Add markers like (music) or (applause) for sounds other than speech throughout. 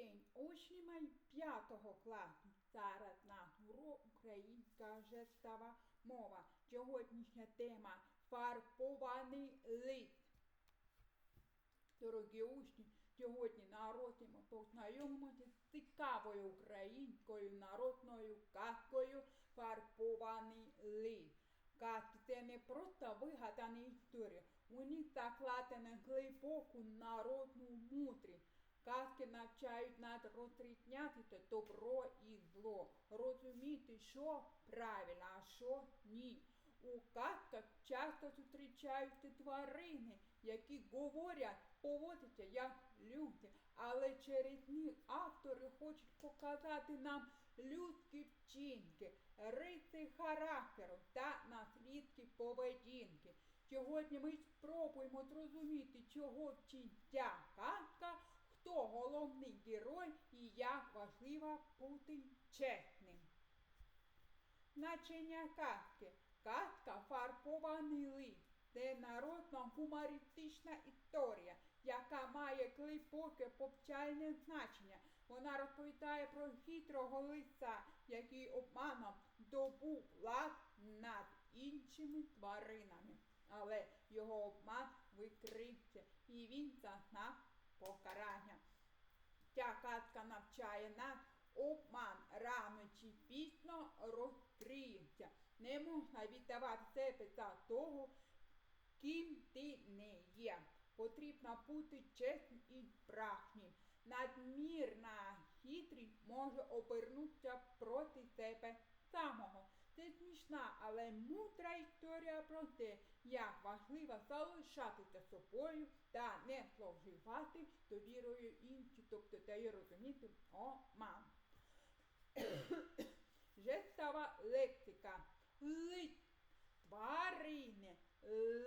день, учні мої п'ятого класу. Зараз на урок українська жестова мова. Сьогоднішня тема фарбований лист. Дорогі учні, сьогодні на уроці ми познайомимося з цікавою українською народною казкою фарбований лист. Казки це не просто вигадана історія. У них закладена глибоку народну мудрість. Казки навчають нас розрізняти добро і зло, розуміти, що правильно, а що ні. У казках часто зустрічаються тварини, які говорять, поводяться як люди, але через них автори хочуть показати нам людські вчинки, риси характеру та наслідки поведінки. Сьогодні ми спробуємо зрозуміти, чого вчиться казка, хто головний герой і як важливо бути чесним. Значення казки. Казка фарбований лист. Це народна гумористична історія, яка має глибоке повчальне значення. Вона розповідає про хитрого лиса, який обманом добув лад над іншими тваринами. Але його обман викрився, і він зазнав покарання. Ця казка навчає нас обман рано чи пізно розкриється. Не можна віддавати себе за того, ким ти не є. Потрібно бути чесним і справжнім. Надмірна хитрість може обернутися проти себе самого. Це смішна, але мудра історія про те, як важливо залишатися собою та не зловживати довірою інших, тобто дає розуміти оман. (coughs) Жестова лексика. Лист, тварини,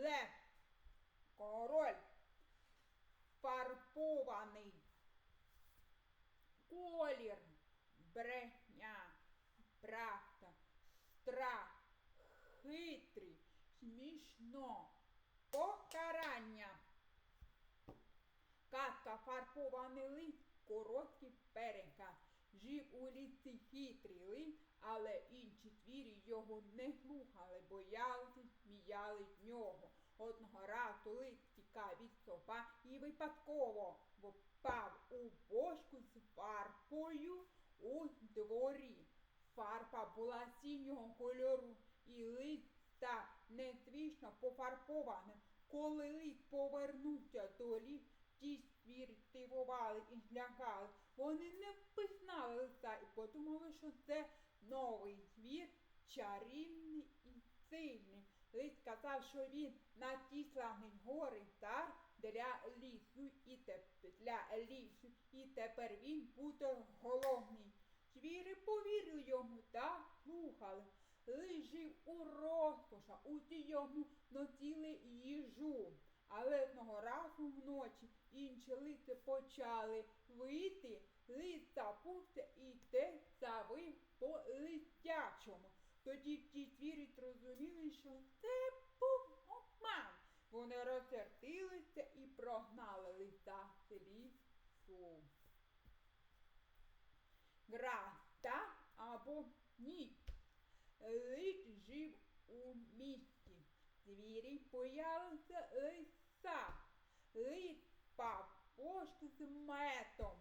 лев, король, фарбований, колір, брехня, правда, страх, хитрий, смішно, покарання. Казка фарбований лист, короткий переказ. Жив у лісі хитрий лист, але інші звірі його не слухали, боялися, сміяли з нього. Одного разу лист тікав від соба і випадково впав у бочку з фарбою у дворі. Фарба була синього кольору, і лист став незвично пофарбованим. Коли лист повернувся до ліс, ті звірі дивували і злягали. Вони не впізнали листа і подумали, що це новий звір, чарівний і сильний. Лист казав, що він надісланий гори цар для лісу і для лісу, і тепер він буде головний. Звіри повірили йому та слухали. Лежив у розкоша, усі йому носили їжу. Але одного разу вночі інші лици почали вийти, лист запувся і те завив по листячому. Тоді ті звірі зрозуміли, що це був обман. Вони розсердилися і прогнали листа з лісу. Гра так або ні. Лист жив у місті. Звірі боялися лиса. Лист пав пошти з метом.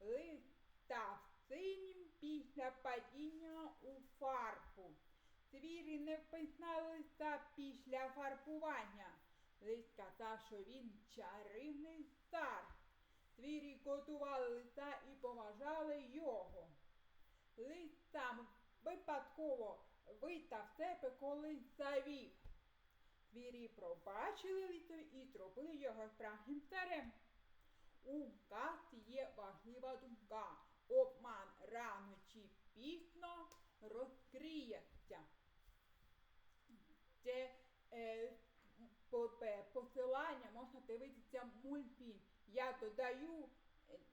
Лист став синім після падіння у фарбу. Звірі не впізнали листа після фарбування. Лист казав, що він чарівний цар. Звірі готували листа і поважали його. Лист сам випадково витав себе, коли завів. Звірі пробачили літові і зробили його справжнім царем. У казці є важлива думка. Обман рано чи пізно розкриється. Це е, посилання можна дивитися мультфільм. Я додаю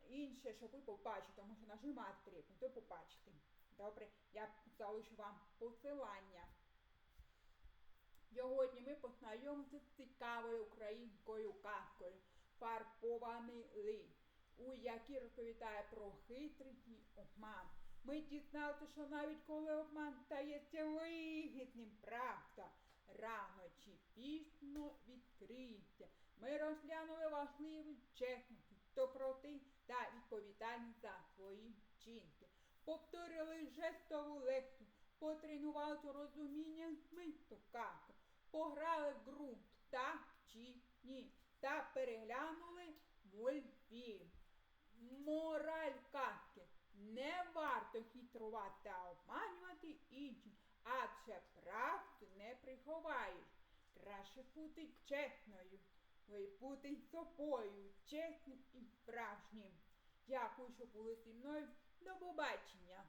інше, щоб ви побачите, тому що нажимати потрібно, то побачите. Добре, я залишу вам посилання. Сьогодні ми познайомимося з цікавою українською казкою фарбований лист. у якій розповідає про і обман. Ми дізналися, що навіть коли обман стається вигідним, правда, рано чи пізно відкриється. Ми розглянули важливі чесності, доброти та відповідальність за свої вчинки. Повторили жестову лекцію, потренувалися розуміння змісту казки, пограли в гру так чи ні, та переглянули мультфільм. Мораль казки. Не варто хитрувати та обманювати інших, адже правду не приховаєш. Краще бути чесною, бути собою, чесним і справжнім. Дякую, що були зі мною. До побачення!